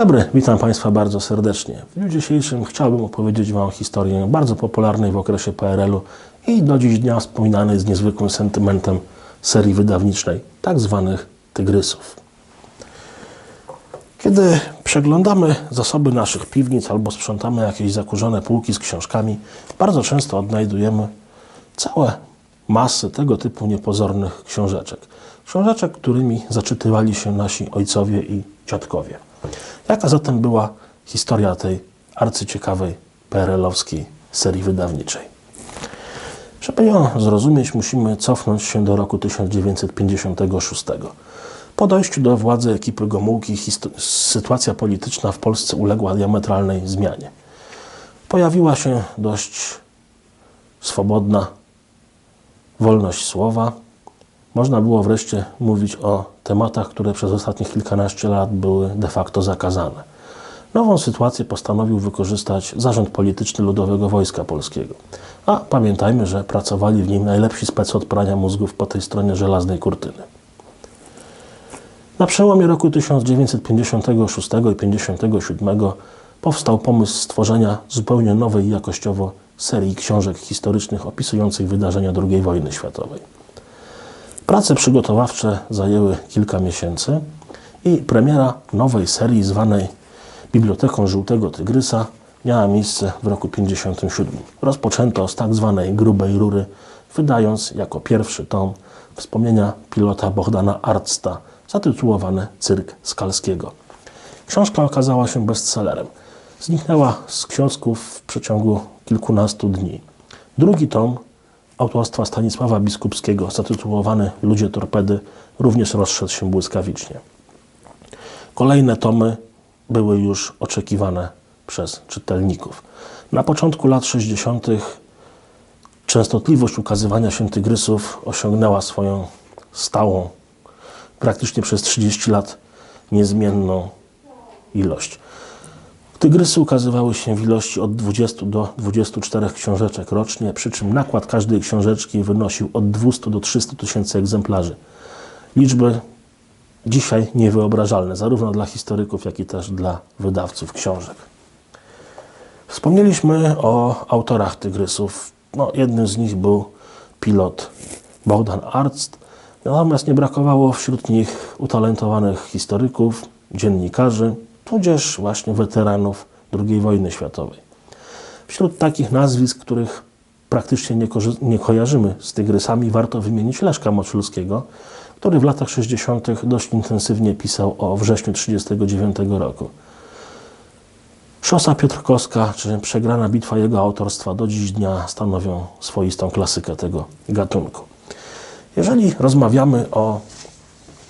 Dobry, witam Państwa bardzo serdecznie. W dniu dzisiejszym chciałbym opowiedzieć Wam historię bardzo popularnej w okresie PRL-u i do dziś dnia wspominanej z niezwykłym sentymentem serii wydawniczej, tak zwanych Tygrysów. Kiedy przeglądamy zasoby naszych piwnic albo sprzątamy jakieś zakurzone półki z książkami, bardzo często odnajdujemy całe masy tego typu niepozornych książeczek. Książeczek, którymi zaczytywali się nasi ojcowie i dziadkowie. Jaka zatem była historia tej arcyciekawej PRL-owskiej serii wydawniczej? Żeby ją zrozumieć, musimy cofnąć się do roku 1956. Po dojściu do władzy ekipy Gomułki sytuacja polityczna w Polsce uległa diametralnej zmianie. Pojawiła się dość swobodna wolność słowa. Można było wreszcie mówić o tematach, które przez ostatnich kilkanaście lat były de facto zakazane. Nową sytuację postanowił wykorzystać Zarząd Polityczny Ludowego Wojska Polskiego. A pamiętajmy, że pracowali w nim najlepsi spec od prania mózgów po tej stronie żelaznej kurtyny. Na przełomie roku 1956 i 1957 powstał pomysł stworzenia zupełnie nowej jakościowo serii książek historycznych opisujących wydarzenia II wojny światowej. Prace przygotowawcze zajęły kilka miesięcy i premiera nowej serii zwanej Biblioteką Żółtego Tygrysa miała miejsce w roku 1957. Rozpoczęto z tak zwanej grubej rury, wydając jako pierwszy tom wspomnienia pilota Bohdana Arcta zatytułowane Cyrk Skalskiego. Książka okazała się bestsellerem. Zniknęła z kiosków w przeciągu kilkunastu dni. Drugi tom autorstwa Stanisława Biskupskiego, zatytułowany Ludzie Torpedy, również rozszedł się błyskawicznie. Kolejne tomy były już oczekiwane przez czytelników. Na początku lat 60. częstotliwość ukazywania się tygrysów osiągnęła swoją stałą, praktycznie przez 30 lat niezmienną ilość. Tygrysy ukazywały się w ilości od 20 do 24 książeczek rocznie, przy czym nakład każdej książeczki wynosił od 200 do 300 tysięcy egzemplarzy. Liczby dzisiaj niewyobrażalne, zarówno dla historyków, jak i też dla wydawców książek. Wspomnieliśmy o autorach Tygrysów. No, jednym z nich był pilot Bogdan Arzt, natomiast nie brakowało wśród nich utalentowanych historyków, dziennikarzy, tudzież właśnie weteranów II wojny światowej. Wśród takich nazwisk, których praktycznie nie, nie kojarzymy z tygrysami, warto wymienić Leszka Moczulskiego, który w latach 60. dość intensywnie pisał o wrześniu 1939 roku. Szosa Piotrkowska czy Przegrana bitwa jego autorstwa do dziś dnia stanowią swoistą klasykę tego gatunku. Jeżeli rozmawiamy o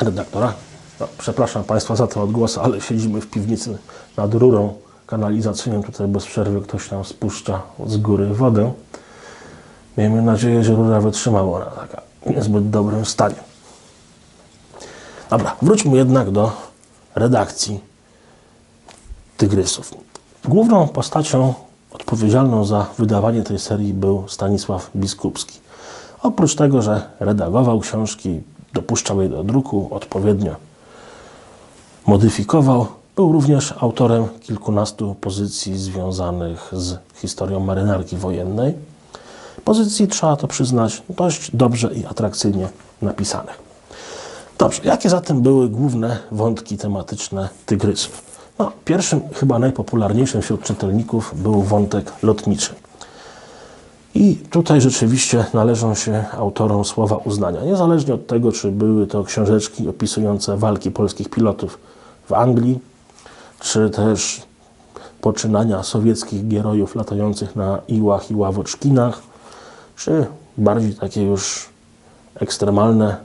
redaktora, no, przepraszam Państwa za te odgłosy, ale siedzimy w piwnicy nad rurą kanalizacyjną. Tutaj bez przerwy ktoś nam spuszcza z góry wodę. Miejmy nadzieję, że rura wytrzymała na taka niezbyt dobrym stanie. Dobra, wróćmy jednak do redakcji Tygrysów. Główną postacią odpowiedzialną za wydawanie tej serii był Stanisław Biskupski. Oprócz tego, że redagował książki, dopuszczał je do druku, odpowiednio modyfikował, był również autorem kilkunastu pozycji związanych z historią marynarki wojennej. Pozycji, trzeba to przyznać, dość dobrze i atrakcyjnie napisanych. Dobrze, jakie zatem były główne wątki tematyczne Tygrysów? No, pierwszym, chyba najpopularniejszym wśród czytelników był wątek lotniczy. I tutaj rzeczywiście należą się autorom słowa uznania. Niezależnie od tego, czy były to książeczki opisujące walki polskich pilotów w Anglii, czy też poczynania sowieckich gierojów latających na iłach i ławoczkinach, czy bardziej takie już ekstremalne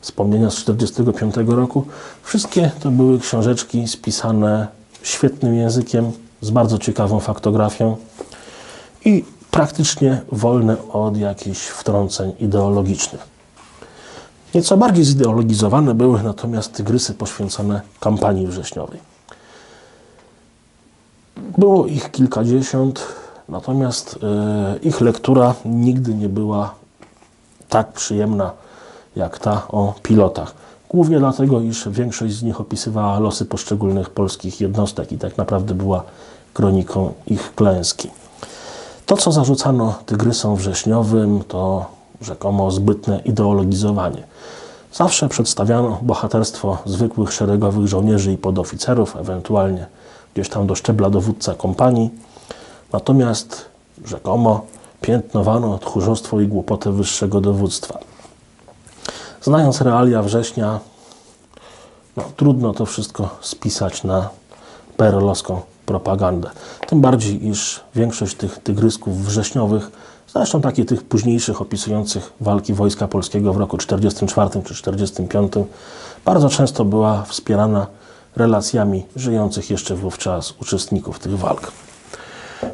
wspomnienia z 1945 roku. Wszystkie to były książeczki spisane świetnym językiem, z bardzo ciekawą faktografią i praktycznie wolne od jakichś wtrąceń ideologicznych. Nieco bardziej zideologizowane były natomiast tygrysy poświęcone kampanii wrześniowej. Było ich kilkadziesiąt, natomiast e, ich lektura nigdy nie była tak przyjemna jak ta o pilotach. Głównie dlatego, iż większość z nich opisywała losy poszczególnych polskich jednostek i tak naprawdę była kroniką ich klęski. To, co zarzucano tygrysom wrześniowym, to rzekomo zbytne ideologizowanie. Zawsze przedstawiano bohaterstwo zwykłych szeregowych żołnierzy i podoficerów, ewentualnie gdzieś tam do szczebla dowódca kompanii. Natomiast rzekomo piętnowano tchórzostwo i głupotę wyższego dowództwa. Znając realia września, no, trudno to wszystko spisać na perelowską propagandę. Tym bardziej, iż większość tych tygrysków wrześniowych, zresztą takich tych późniejszych opisujących walki Wojska Polskiego w roku 44 czy 45, bardzo często była wspierana relacjami żyjących jeszcze wówczas uczestników tych walk.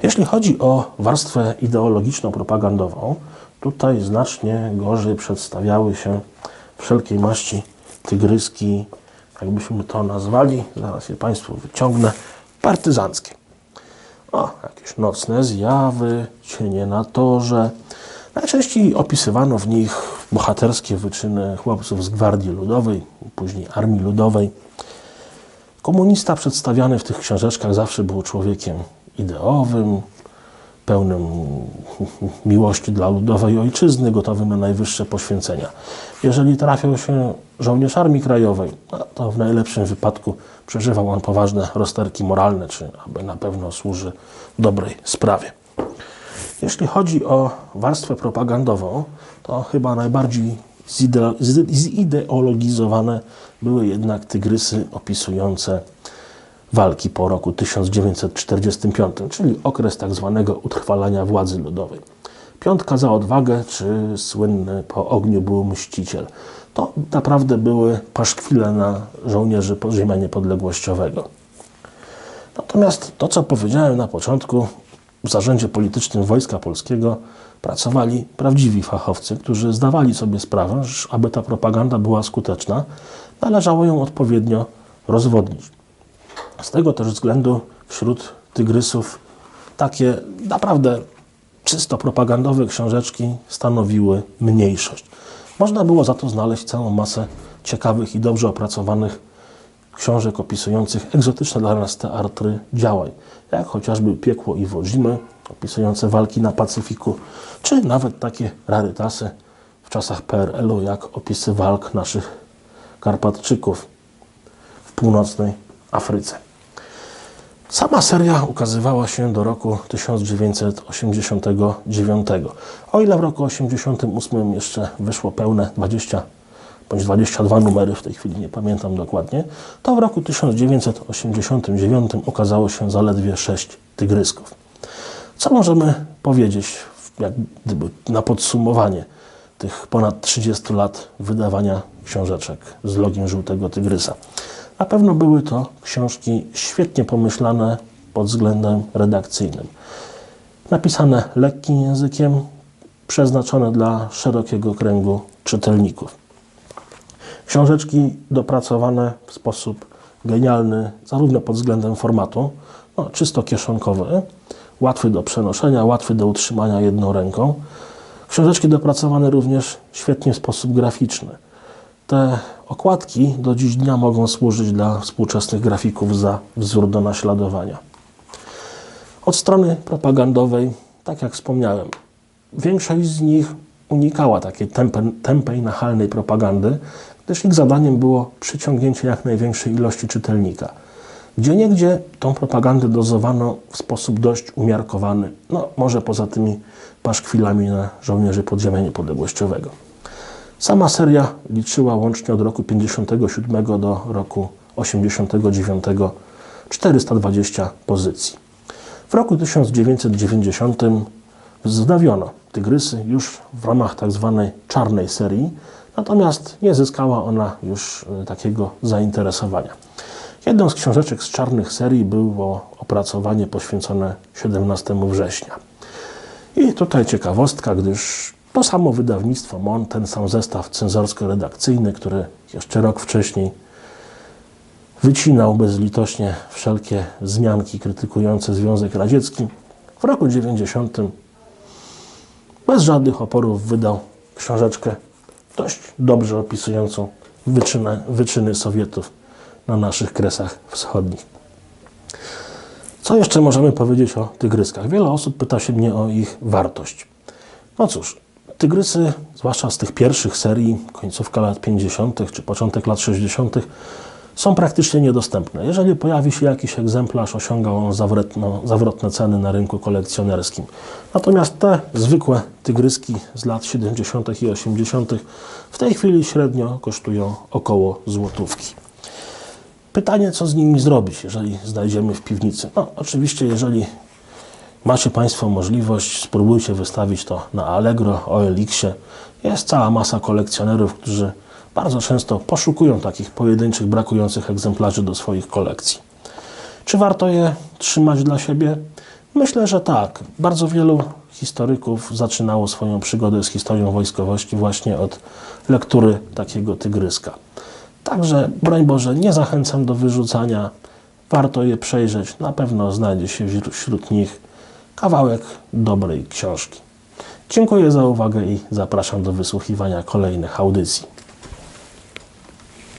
Jeśli chodzi o warstwę ideologiczno-propagandową, tutaj znacznie gorzej przedstawiały się wszelkiej maści tygryski, jakbyśmy to nazwali, zaraz je Państwu wyciągnę, partyzanckie. O, jakieś nocne zjawy, cienie na torze. Najczęściej opisywano w nich bohaterskie wyczyny chłopców z Gwardii Ludowej, później Armii Ludowej. Komunista przedstawiany w tych książeczkach zawsze był człowiekiem ideowym, pełnym miłości dla ludowej ojczyzny, gotowym na najwyższe poświęcenia. Jeżeli trafiał się żołnierz Armii Krajowej, no to w najlepszym wypadku przeżywał on poważne rozterki moralne, czy aby na pewno służy dobrej sprawie. Jeśli chodzi o warstwę propagandową, to chyba najbardziej zide- zi- zideologizowane były jednak tygrysy opisujące walki po roku 1945, czyli okres tak zwanego utrwalania władzy ludowej. Piątka za odwagę, czy słynny po ogniu był mściciel. To naprawdę były paszkwile na żołnierzy podziemia niepodległościowego. Natomiast to, co powiedziałem na początku, w zarządzie politycznym Wojska Polskiego pracowali prawdziwi fachowcy, którzy zdawali sobie sprawę, że aby ta propaganda była skuteczna, należało ją odpowiednio rozwodnić. Z tego też względu wśród tygrysów takie naprawdę czysto propagandowe książeczki stanowiły mniejszość. Można było za to znaleźć całą masę ciekawych i dobrze opracowanych książek opisujących egzotyczne dla nas teatry działań, jak chociażby Piekło i Wodzimy, opisujące walki na Pacyfiku, czy nawet takie rarytasy w czasach PRL-u, jak opisy walk naszych Karpatczyków w północnej Afryce. Sama seria ukazywała się do roku 1989. O ile w roku 1988 jeszcze wyszło pełne 20 bądź 22 numery, w tej chwili nie pamiętam dokładnie, to w roku 1989 ukazało się zaledwie 6 tygrysków. Co możemy powiedzieć jak gdyby na podsumowanie tych ponad 30 lat wydawania książeczek z logiem Żółtego Tygrysa? Na pewno były to książki świetnie pomyślane pod względem redakcyjnym. Napisane lekkim językiem, przeznaczone dla szerokiego kręgu czytelników. Książeczki dopracowane w sposób genialny, zarówno pod względem formatu, no, czysto kieszonkowy, łatwy do przenoszenia, łatwy do utrzymania jedną ręką. Książeczki dopracowane również świetnie w sposób graficzny. Te okładki do dziś dnia mogą służyć dla współczesnych grafików za wzór do naśladowania. Od strony propagandowej, tak jak wspomniałem, większość z nich unikała takiej tempe, tępej, nachalnej propagandy, gdyż ich zadaniem było przyciągnięcie jak największej ilości czytelnika. Gdzie niegdzie tą propagandę dozowano w sposób dość umiarkowany, no może poza tymi paszkwilami na żołnierzy podziemia niepodległościowego. Sama seria liczyła łącznie od roku 57 do roku 89 420 pozycji. W roku 1990 wznowiono Tygrysy już w ramach tak zwanej czarnej serii, natomiast nie zyskała ona już e, takiego zainteresowania. Jedną z książeczek z czarnych serii było opracowanie poświęcone 17 września. I tutaj ciekawostka, gdyż to samo wydawnictwo MON, ten sam zestaw cenzorsko-redakcyjny, który jeszcze rok wcześniej wycinał bezlitośnie wszelkie zmianki krytykujące Związek Radziecki, w roku 90 bez żadnych oporów wydał książeczkę dość dobrze opisującą wyczyny, wyczyny Sowietów na naszych kresach wschodnich. Co jeszcze możemy powiedzieć o tygryskach? Wiele osób pyta się mnie o ich wartość. No cóż, tygrysy, zwłaszcza z tych pierwszych serii, końcówka lat 50. czy początek lat 60., są praktycznie niedostępne. Jeżeli pojawi się jakiś egzemplarz, osiąga on zawrotno, zawrotne ceny na rynku kolekcjonerskim. Natomiast te zwykłe tygryski z lat 70. i 80. w tej chwili średnio kosztują około złotówki. Pytanie, co z nimi zrobić, jeżeli znajdziemy w piwnicy? No, oczywiście, jeżeli macie Państwo możliwość, spróbujcie wystawić to na Allegro, OLX-ie. Jest cała masa kolekcjonerów, którzy bardzo często poszukują takich pojedynczych, brakujących egzemplarzy do swoich kolekcji. Czy warto je trzymać dla siebie? Myślę, że tak. Bardzo wielu historyków zaczynało swoją przygodę z historią wojskowości właśnie od lektury takiego tygryska. Także, broń Boże, nie zachęcam do wyrzucania. Warto je przejrzeć. Na pewno znajdzie się wśród- nich kawałek dobrej książki. Dziękuję za uwagę i zapraszam do wysłuchiwania kolejnych audycji.